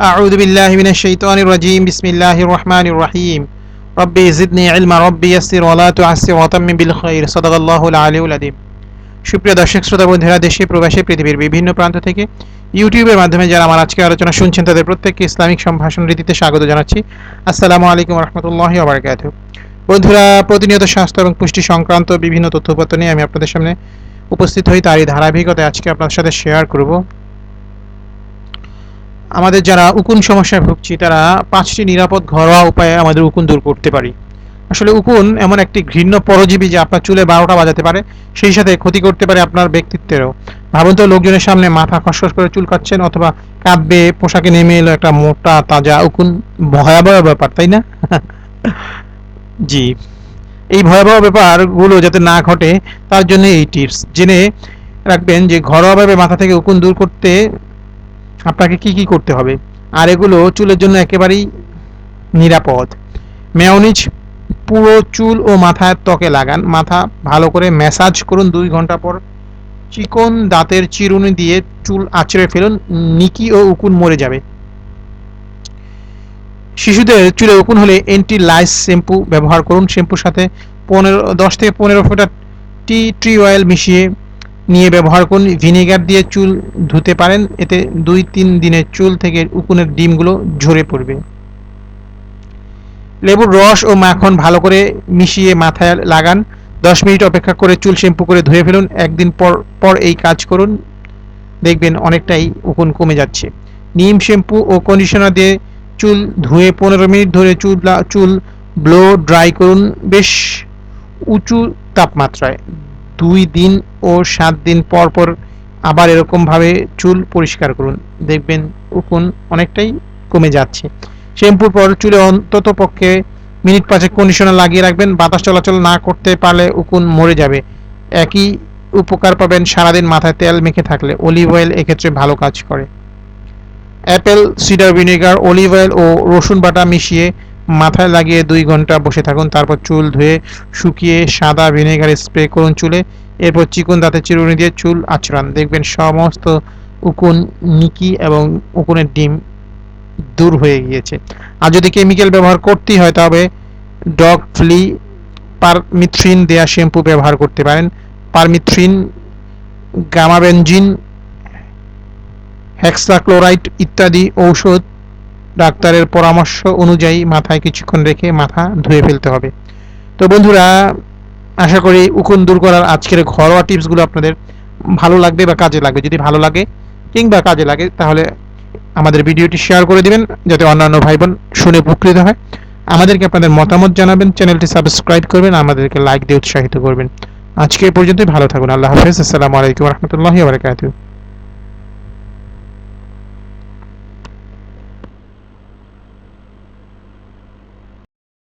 أعوذ بالله من الشيطان الرجيم بسم الله الرحمن الرحيم ربي زدني علما ربي يسر ولا تعسر وتمم بالخير صدق الله العلي العظيم সুপ্রিয় দর্শক শ্রোতা বন্ধুরা দেশে প্রবাসী পৃথিবীর বিভিন্ন প্রান্ত থেকে ইউটিউবের মাধ্যমে যারা আমার আজকে আলোচনা শুনছেন তাদের প্রত্যেককে ইসলামিক সম্ভাষণ রীতিতে স্বাগত জানাচ্ছি আসসালামু আলাইকুম রহমতুল্লাহ আবরকাত বন্ধুরা প্রতিনিয়ত স্বাস্থ্য এবং পুষ্টি সংক্রান্ত বিভিন্ন তথ্যপত্র নিয়ে আমি আপনাদের সামনে উপস্থিত হই তারই ধারাবাহিকতায় আজকে আপনাদের সাথে শেয়ার করব আমাদের যারা উকুন সমস্যায় ভুগছি, তারা পাঁচটি নিরাপদ ঘরোয়া উপায়ে আমাদের উকুন দূর করতে পারি। আসলে উকুন এমন একটি ঘৃণ্য পরজীবী যে আপনার চুলে বারোটা বাজাতে পারে, সেই সাথে ক্ষতি করতে পারে আপনার ব্যক্তিত্বেরও। ভাবুন তো, লোকজনের সামনে মাথা খসখস করে চুল কাটছেন অথবা কাঁদবে পোশাকে নেমে এলো একটা মোটা, তাজা উকুন। ভয়াবহ ব্যাপার, তাই না? জি। এই ভয়াবহ ব্যাপারগুলো যাতে না ঘটে, তার জন্য এই টিপস জেনে রাখবেন যে ঘরোয়াভাবে মাথা থেকে উকুন দূর করতে আপনাকে কি কি করতে হবে? আর এগুলো চুলের জন্য একেবারেই নিরাপদ। মেয়নিজ পুরো চুল ও মাথার ত্বকে লাগান। মাথা ভালো করে ম্যাসাজ করুন দুই ঘণ্টা পর। চিকন দাঁতের চিরুনি দিয়ে চুল আঁচড়ে ফেলুন। নিকি ও উকুন মরে যাবে। শিশুদের চুলে উকুন হলে এন্টি লাইস শ্যাম্পু ব্যবহার করুন। শ্যাম্পুর সাথে পনেরো, দশ থেকে পনেরো ফোঁটা টি ট্রি অয়েল মিশিয়ে নিয়ে ব্যবহার করুন। ভিনেগার দিয়ে চুল ধুতে পারেন। এতে দুই তিন দিনের চুল থেকে উকুনের ডিমগুলো ঝরে পড়বে। লেবুর রস ও মাখন ভালো করে মিশিয়ে মাথায় লাগান। দশ মিনিট অপেক্ষা করে চুল শ্যাম্পু করে ধুয়ে ফেলুন। একদিন পর পর এই কাজ করুন। দেখবেন অনেকটাই উকুন কমে যাচ্ছে। নিম শ্যাম্পু ও কন্ডিশনার দিয়ে চুল ধুয়ে পনেরো মিনিট ধরে চুল চুল ব্লো ড্রাই করুন। বেশ উঁচু তাপমাত্রায়। দুই দিন ও সাত দিন পর পর আবার এরকমভাবে চুল পরিষ্কার করুন। দেখবেন উকুন অনেকটাই কমে যাচ্ছে। শ্যাম্পুর পর চুলে অন্তত পক্ষে মিনিট পাঁচেক কন্ডিশনার লাগিয়ে রাখবেন। বাতাস চলাচল না করতে পারলে উকুন মরে যাবে। একই উপকার পাবেন সারাদিন মাথায় তেল মেখে থাকলে। অলিভ অয়েল এক্ষেত্রে ভালো কাজ করে। Apple cider vinegar olive oil ও রসুন বাটা মিশিয়ে মাথায় লাগিয়ে দুই ঘণ্টা বসে থাকুন, তারপর চুল ধুয়ে শুকিয়ে সাদা ভিনেগার স্প্রে করুন চুলে, এরপর চিকন দাঁতে চিরুনি দিয়ে চুল আচড়ান। দেখবেন সমস্ত উকুন নিকি এবং উকুনের ডিম দূর হয়ে গিয়েছে। আর যদি কেমিক্যাল ব্যবহার করতেই হয়, তবে ডগ ফ্লি পারমিথ্রিন দেয়া শ্যাম্পু ব্যবহার করতে পারেন। পারমিথ্রিন, গামাবেনজিন হেক্সাক্লোরাইড ইত্যাদি ঔষধ ডাক্তারের পরামর্শ অনুযায়ী মাথায় কিছুক্ষণ রেখে মাথা ধুয়ে ফেলতে হবে। তো বন্ধুরা, আশা করি উকুন দূর করার আজকের ঘরোয়া টিপসগুলো আপনাদের ভালো লাগবে বা কাজে লাগবে। যদি ভালো লাগে কিংবা কাজে লাগে, তাহলে আমাদের ভিডিওটি শেয়ার করে দিবেন, যাতে অন্যান্য ভাই বোন শুনে উপকৃত হয়। আমাদেরকে আপনাদের মতামত জানাবেন, চ্যানেলটি সাবস্ক্রাইব করবেন, আমাদেরকে লাইক দিয়ে উৎসাহিত করবেন। আজকে পর্যন্তই, ভালো থাকুন, আল্লাহ হাফেজ, আসসালামু আলাইকুম রহমতুল্লাহ বারকাতুহ।